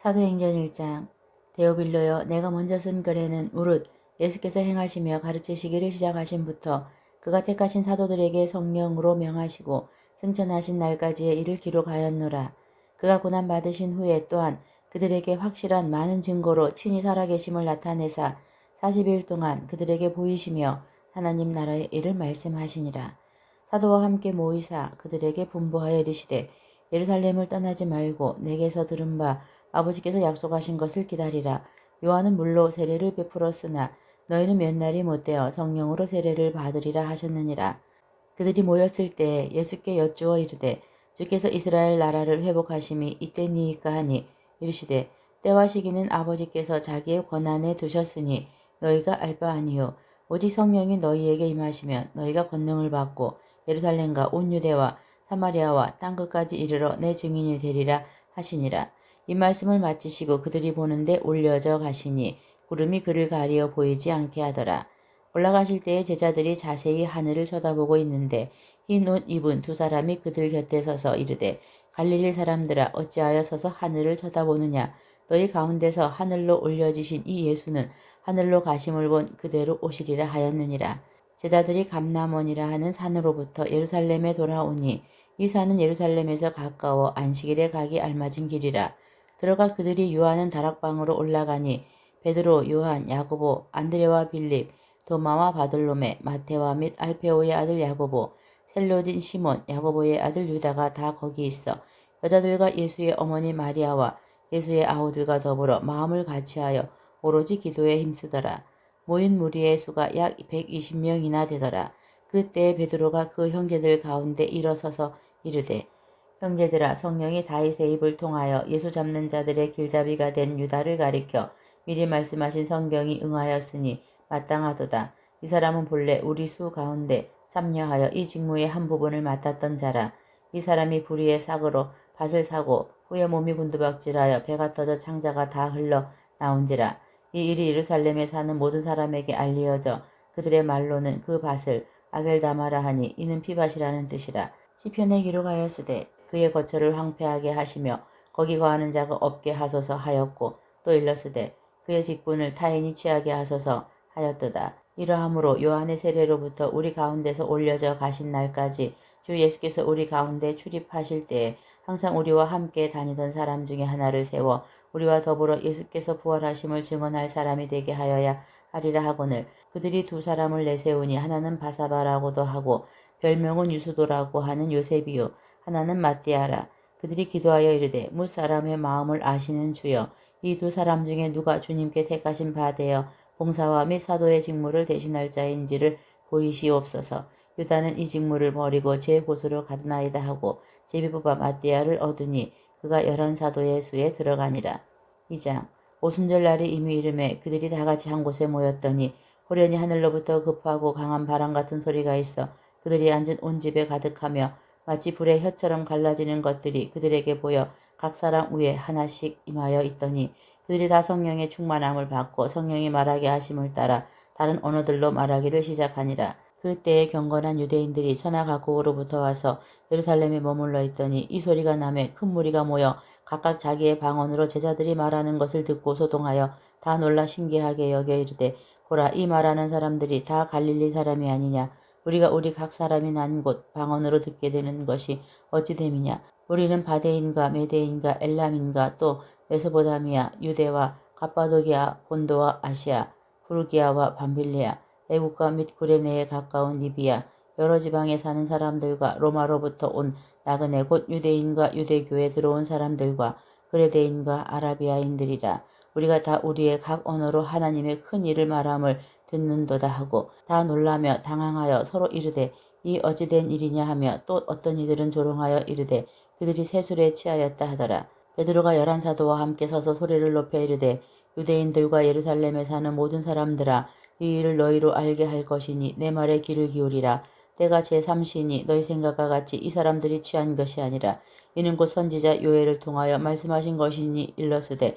사도행전 1장 데오빌로여 내가 먼저 쓴 글에는 무릇 예수께서 행하시며 가르치시기를 시작하신부터 그가 택하신 사도들에게 성령으로 명하시고 승천하신 날까지의 일을 기록하였노라. 그가 고난 받으신 후에 또한 그들에게 확실한 많은 증거로 친히 살아계심을 나타내사 40일 동안 그들에게 보이시며 하나님 나라의 일을 말씀하시니라. 사도와 함께 모이사 그들에게 분부하여 이르시되 예루살렘을 떠나지 말고 내게서 들은 바 아버지께서 약속하신 것을 기다리라. 요한은 물로 세례를 베풀었으나 너희는 몇 날이 못되어 성령으로 세례를 받으리라 하셨느니라. 그들이 모였을 때 예수께 여쭈어 이르되 주께서 이스라엘 나라를 회복하심이 이때니이까 하니 이르시되 때와 시기는 아버지께서 자기의 권한에 두셨으니 너희가 알 바 아니요 오직 성령이 너희에게 임하시면 너희가 권능을 받고 예루살렘과 온 유대와 사마리아와 땅 끝까지 이르러 내 증인이 되리라 하시니라. 이 말씀을 마치시고 그들이 보는데 올려져 가시니 구름이 그를 가리어 보이지 않게 하더라. 올라가실 때에 제자들이 자세히 하늘을 쳐다보고 있는데 흰 옷 입은 두 사람이 그들 곁에 서서 이르되 갈릴리 사람들아 어찌하여 서서 하늘을 쳐다보느냐 너희 가운데서 하늘로 올려지신 이 예수는 하늘로 가심을 본 그대로 오시리라 하였느니라. 제자들이 감남원이라 하는 산으로부터 예루살렘에 돌아오니 이 산은 예루살렘에서 가까워 안식일에 가기 알맞은 길이라. 들어가 그들이 유하는 다락방으로 올라가니 베드로, 요한, 야고보, 안드레와 빌립, 도마와 바들로메, 마테와 및 알페오의 아들 야고보, 셀로딘 시몬, 야고보의 아들 유다가 다 거기 있어 여자들과 예수의 어머니 마리아와 예수의 아우들과 더불어 마음을 같이하여 오로지 기도에 힘쓰더라. 모인 무리의 수가 약 120명이나 되더라. 그때 베드로가 그 형제들 가운데 일어서서 이르되 형제들아 성령이 다윗의 입을 통하여 예수 잡는 자들의 길잡이가 된 유다를 가리켜 미리 말씀하신 성경이 응하였으니 마땅하도다. 이 사람은 본래 우리 수 가운데 참여하여 이 직무의 한 부분을 맡았던 자라. 이 사람이 불의의 사고로 밭을 사고 후에 몸이 곤두박질하여 배가 터져 창자가 다 흘러 나온지라. 이 일이 예루살렘에 사는 모든 사람에게 알리어져 그들의 말로는 그 밭을 아겔다마라 하니 이는 피밭이라는 뜻이라. 시편에 기록하였으되 그의 거처를 황폐하게 하시며 거기 거하는 자가 없게 하소서 하였고 또 일렀으되 그의 직분을 타인이 취하게 하소서 하였도다. 이러함으로 요한의 세례로부터 우리 가운데서 올려져 가신 날까지 주 예수께서 우리 가운데 출입하실 때에 항상 우리와 함께 다니던 사람 중에 하나를 세워 우리와 더불어 예수께서 부활하심을 증언할 사람이 되게 하여야 하리라 하거늘 그들이 두 사람을 내세우니 하나는 바사바라고도 하고 별명은 유수도라고 하는 요셉이요 하나는 마띠아라 그들이 기도하여 이르되 무 사람의 마음을 아시는 주여 이 두 사람 중에 누가 주님께 택하신 바 되어 봉사와 및 사도의 직무를 대신할 자인지를 보이시옵소서. 유다는 이 직무를 버리고 제 곳으로 갔나이다 하고 제비부바 마띠아를 얻으니 그가 열한 사도의 수에 들어가니라. 2장 오순절 날이 이미 이름에 그들이 다 같이 한 곳에 모였더니 호련히 하늘로부터 급하고 강한 바람 같은 소리가 있어 그들이 앉은 온 집에 가득하며 마치 불의 혀처럼 갈라지는 것들이 그들에게 보여 각 사람 위에 하나씩 임하여 있더니 그들이 다 성령의 충만함을 받고 성령이 말하게 하심을 따라 다른 언어들로 말하기를 시작하니라. 그때에 경건한 유대인들이 천하 각국으로부터 와서 예루살렘에 머물러 있더니 이 소리가 남에 큰 무리가 모여 각각 자기의 방언으로 제자들이 말하는 것을 듣고 소동하여 다 놀라 신기하게 여겨 이르되 보라 이 말하는 사람들이 다 갈릴리 사람이 아니냐 우리가 우리 각 사람이 난 곳 방언으로 듣게 되는 것이 어찌 됨이냐? 우리는 바데인과 메데인과 엘람인가 또 메소보다미아 유대와 갑바도기아 본도와 아시아 부르기아와 밤빌레아 애국과 및 구레네에 가까운 리비아 여러 지방에 사는 사람들과 로마로부터 온 나그네 곧 유대인과 유대교에 들어온 사람들과 그레데인과 아라비아인들이라 우리가 다 우리의 각 언어로 하나님의 큰 일을 말함을 듣는도다 하고 다 놀라며 당황하여 서로 이르되 이 어찌된 일이냐 하며 또 어떤 이들은 조롱하여 이르되 그들이 세술에 취하였다 하더라. 베드로가 열한 사도와 함께 서서 소리를 높여 이르되 유대인들과 예루살렘에 사는 모든 사람들아 이 일을 너희로 알게 할 것이니 내 말에 귀를 기울이라. 때가 제3시니 너희 생각과 같이 이 사람들이 취한 것이 아니라 이는 곧 선지자 요엘을 통하여 말씀하신 것이니 일러스되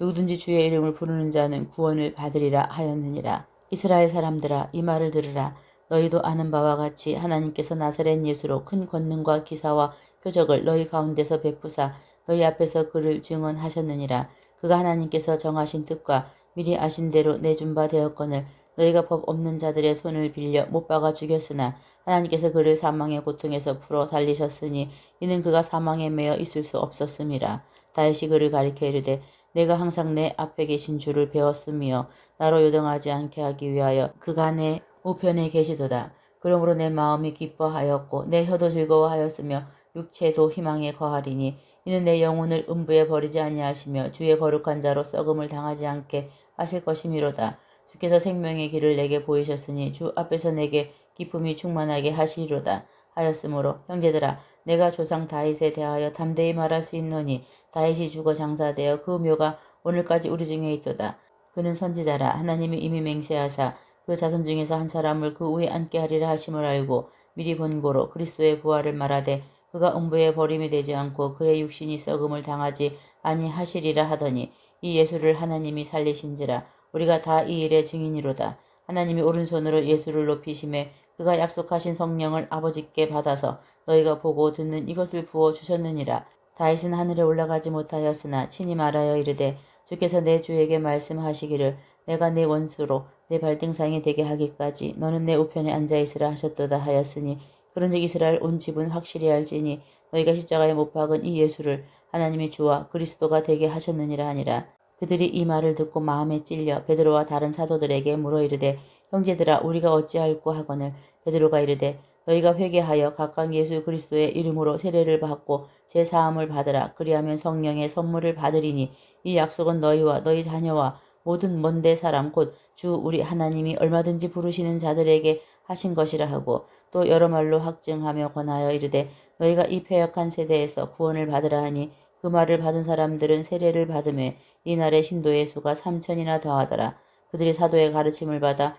누구든지 주의 이름을 부르는 자는 구원을 받으리라 하였느니라. 이스라엘 사람들아 이 말을 들으라. 너희도 아는 바와 같이 하나님께서 나사렛 예수로 큰 권능과 기사와 표적을 너희 가운데서 베푸사 너희 앞에서 그를 증언하셨느니라. 그가 하나님께서 정하신 뜻과 미리 아신 대로 내준 바 되었거늘 너희가 법 없는 자들의 손을 빌려 못 박아 죽였으나 하나님께서 그를 사망의 고통에서 풀어 살리셨으니 이는 그가 사망에 매여 있을 수 없었음이라. 다윗이 그를 가리켜 이르되 내가 항상 내 앞에 계신 주를 배웠으며 나로 요동하지 않게 하기 위하여 내 우편에 계시도다. 그러므로 내 마음이 기뻐하였고 내 혀도 즐거워하였으며 육체도 희망에 거하리니 이는 내 영혼을 음부에 버리지 아니하시며 주의 거룩한 자로 썩음을 당하지 않게 하실 것이미로다. 주께서 생명의 길을 내게 보이셨으니 주 앞에서 내게 기쁨이 충만하게 하시리로다 하였으므로 형제들아 내가 조상 다윗에 대하여 담대히 말할 수 있노니 다윗이 죽어 장사되어 그 묘가 오늘까지 우리 중에 있도다. 그는 선지자라 하나님이 이미 맹세하사 그 자손 중에서 한 사람을 그 위에 앉게 하리라 하심을 알고 미리 본고로 그리스도의 부활을 말하되 그가 음부에 버림이 되지 않고 그의 육신이 썩음을 당하지 아니하시리라 하더니 이 예수를 하나님이 살리신지라 우리가 다 이 일의 증인이로다. 하나님이 오른손으로 예수를 높이심에 그가 약속하신 성령을 아버지께 받아서 너희가 보고 듣는 이것을 부어 주셨느니라. 다윗은 하늘에 올라가지 못하였으나 친히 말하여 이르되 주께서 내 주에게 말씀하시기를 내가 내 원수로 내 발등상이 되게 하기까지 너는 내 우편에 앉아 있으라 하셨도다 하였으니 그런즉 이스라엘 온 집은 확실히 알지니 너희가 십자가에 못 박은 이 예수를 하나님이 주와 그리스도가 되게 하셨느니라 하니라. 그들이 이 말을 듣고 마음에 찔려 베드로와 다른 사도들에게 물어 이르되 형제들아 우리가 어찌할꼬 하거늘 베드로가 이르되 너희가 회개하여 각각 예수 그리스도의 이름으로 세례를 받고 제 사함을 받으라 그리하면 성령의 선물을 받으리니 이 약속은 너희와 너희 자녀와 모든 먼데 사람 곧 주 우리 하나님이 얼마든지 부르시는 자들에게 하신 것이라 하고 또 여러 말로 확증하며 권하여 이르되 너희가 이 패역한 세대에서 구원을 받으라 하니 그 말을 받은 사람들은 세례를 받음에 이날의 신도의 수가 삼천이나 더하더라. 그들이 사도의 가르침을 받아